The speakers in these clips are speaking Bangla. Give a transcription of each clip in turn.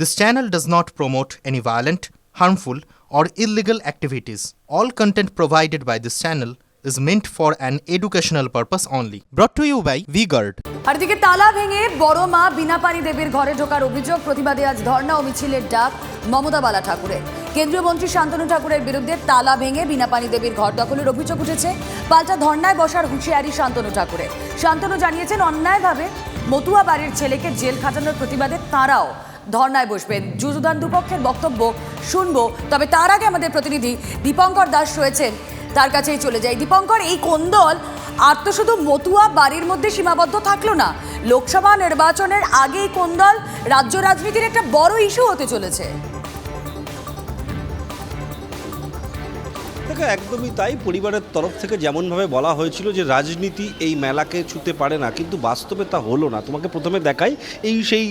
This channel does not promote any violent, harmful, or illegal activities. All content provided by this channel is meant for an educational purpose only. Brought to you by VGuard. আর এদিকে তালা ভেঙে বড় মা বিনাপানি দেবীর ঘরে ঢোকার অভিযোগ প্রতিবাদে আজ ধর্ণা ও মিছিলের ডাক মমতা বালা ঠাকুরের কেন্দ্রীয় মন্ত্রী শান্তনু ঠাকুরের বিরুদ্ধে তালা ভেঙে বিনাপানি দেবীর ঘর দখলের অভিযোগ উঠেছে পাল্টা ধর্নায় বসার হুঁশিয়ারি শান্তনু ঠাকুরের শান্তনু জানিয়েছেন অন্যায়ভাবে মতুয়া বাড়ির ছেলেকে জেল খাটানোর প্রতিবাদে তাঁরাও ধর্নায় বসবেন যুযুদান দুপক্ষের বক্তব্য শুনব, তবে তার আগে আমাদের প্রতিনিধি দীপঙ্কর দাস রয়েছেন, তার কাছেই চলে যাই। দীপঙ্কর, এই কোন্দল আর তো শুধু মতুয়া বাড়ির মধ্যে সীমাবদ্ধ থাকল না। লোকসভা নির্বাচনের আগেই কোন্দল রাজ্য রাজনীতির একটা বড় ইস্যু হতে চলেছে। দেখো একদমই তাই। পরিবারের তরফ থেকে যেমনভাবে বলা হয়েছিল যে রাজনীতি এই মেলাকে ছুতে পারে না, কিন্তু বাস্তবে তা হলো না। তোমাকে প্রথমে দেখাই এই সেই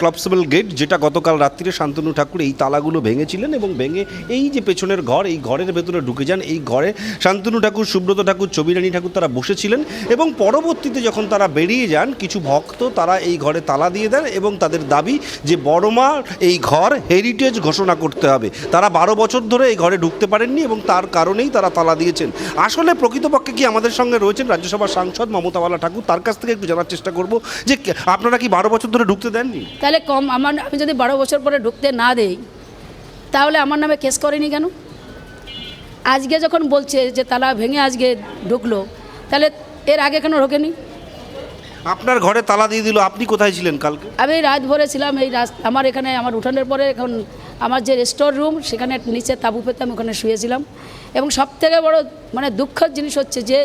ক্লপসেবল গেট যেটা গতকাল রাত্রিরে শান্তনু ঠাকুর এই তালাগুলো ভেঙেছিলেন এবং ভেঙে এই যে পেছনের ঘর, এই ঘরের ভেতরে ঢুকে যান। এই ঘরে শান্তনু ঠাকুর, সুব্রত ঠাকুর, ছবিরানী ঠাকুর তারা বসেছিলেন এবং পরবর্তীতে যখন তারা বেরিয়ে যান, কিছু ভক্ত তারা এই ঘরে তালা দিয়ে দেন এবং তাদের দাবি যে বড়মা, এই ঘর হেরিটেজ ঘোষণা করতে হবে। তারা বারো বছর ধরে এই ঘরে ঢুকতে পারেননি এবং তার কারণেই তারা তালা দিয়েছেন। আসলে প্রকৃতপক্ষে কি আমাদের সঙ্গে রয়েছেন রাজ্যসভার সাংসদ মমতাওয়ালা ঠাকুর? তার কাছ থেকে একটু জানার চেষ্টা করব যে আপনারা কি বারো বছর ধরে ঢুকতে দেননি? তাহলে কম আমার আমি যদি বারো বছর পরে ঢুকতে না দেই তাহলে আমার নামে কেস করেনি কেন? আজকে যখন বলছে যে তালা ভেঙে আজকে ঢুকলো তাহলে এর আগে কেন ঢোকেনি? আপনার ঘরে তালা দিয়ে দিল আপনি কোথায় ছিলেন কালকে? আমি রাত ভরে ছিলাম এই রাস আমার এখানে আমার উঠানের পরে এখন আমার যে স্টোর রুম সেখানে নিচে তাঁবু পেতাম ওখানে শুয়েছিলাম। এবং সব থেকে বড় মানে দুঃখের জিনিস হচ্ছে যে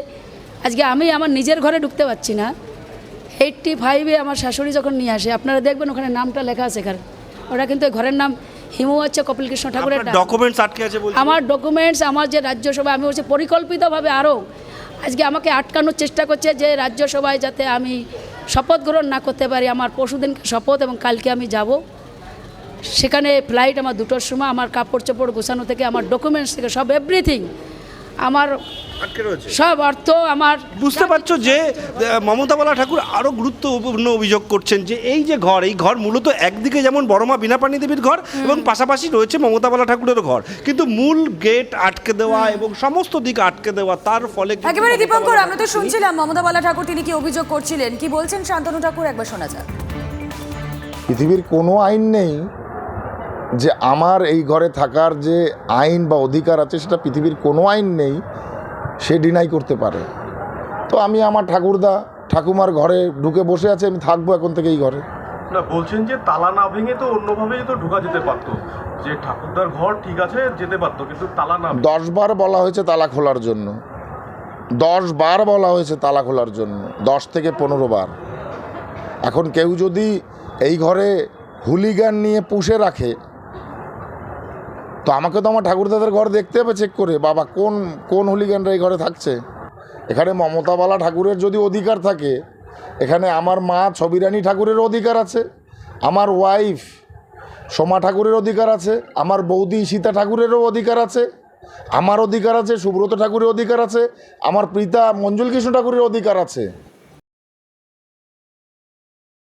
আজকে আমি আমার নিজের ঘরে ঢুকতে পারছি না। এইটটি ফাইভে আমার শাশুড়ি যখন নিয়ে আসে আপনারা দেখবেন ওখানে নামটা লেখা আছে এখানে। ওটা কিন্তু ঘরের নাম হিমু হচ্ছে কপিল কৃষ্ণ ঠাকুরের ডকুমেন্টস আটকে আছে আমার ডকুমেন্টস আমার যে রাজ্যসভা আমি হচ্ছে পরিকল্পিতভাবে আরও আজকে আমাকে আটকানোর চেষ্টা করছে যে রাজ্যসভায় যাতে আমি শপথ গ্রহণ না করতে পারি আমার পরশুদিনকে শপথ এবং কালকে আমি যাব। সেখানে ফ্লাইট আমার দুটোর সময় আমার কাপড় চোপড় গোছানো থেকে আমার ডকুমেন্টস থেকে সব এভরিথিং আমার আটকে রয়েছে। সব অর্থ আমার বুঝতে পারছ যে আহ, মমতাবালা ঠাকুর আরও গুরুত্বপূর্ণ অভিযোগ করছেন যে এই যে ঘর এই ঘর মূলত একদিকে যেমন বড়মা বিনাপানি দেবীর ঘর এবং পাশাপাশি রয়েছে মমতাবালা ঠাকুরের ঘর। কিন্তু মূল গেট আটকে দেওয়া এবং সমস্ত দিক আটকে দেওয়া তার ফলে একেবারে দীপঙ্কর আমরা তো শুনছিলাম মমতা বালা ঠাকুর তিনি কি অভিযোগ করছিলেন? কি বলছেন শান্তনু ঠাকুর? একবার শোনা যাক। পৃথিবীর কোনো আইন নেই যে আমার এই ঘরে থাকার যে আইন বা অধিকার আছে সেটা পৃথিবীর কোনো আইন নেই সে ডিনাই করতে পারে। তো আমি আমার ঠাকুরদা ঠাকুমার ঘরে ঢুকে বসে আছে আমি থাকব এখন থেকে এই ঘরে। না বলছেন যে তালা না ভেঙে তো অন্যভাবেই তো ঢোকা যেতে পারতো। যে ঠাকুরদার ঘর ঠিক আছে যেতে পারতো কিন্তু তালা না ভেঙে- দশ বার বলা হয়েছে তালা খোলার জন্য। দশ বার বলা হয়েছে তালা খোলার জন্য দশ থেকে পনেরো বার। এখন কেউ যদি এই ঘরে হুলিগান নিয়ে পুষে রাখে তো আমাকে তো আমার ঠাকুরদাদের ঘর দেখতে হবে চেক করে। বাবা, কোন কোন হুলিগানরা এই ঘরে থাকছে? এখানে মমতাবালা ঠাকুরের যদি অধিকার থাকে, এখানে আমার মা ছবিরানী ঠাকুরের অধিকার আছে, আমার ওয়াইফ সোমা ঠাকুরের অধিকার আছে, আমার বৌদি সীতা ঠাকুরেরও অধিকার আছে, আমার অধিকার আছে, সুব্রত ঠাকুরের অধিকার আছে, আমার পিতা মঞ্জুল কৃষ্ণ ঠাকুরের অধিকার আছে।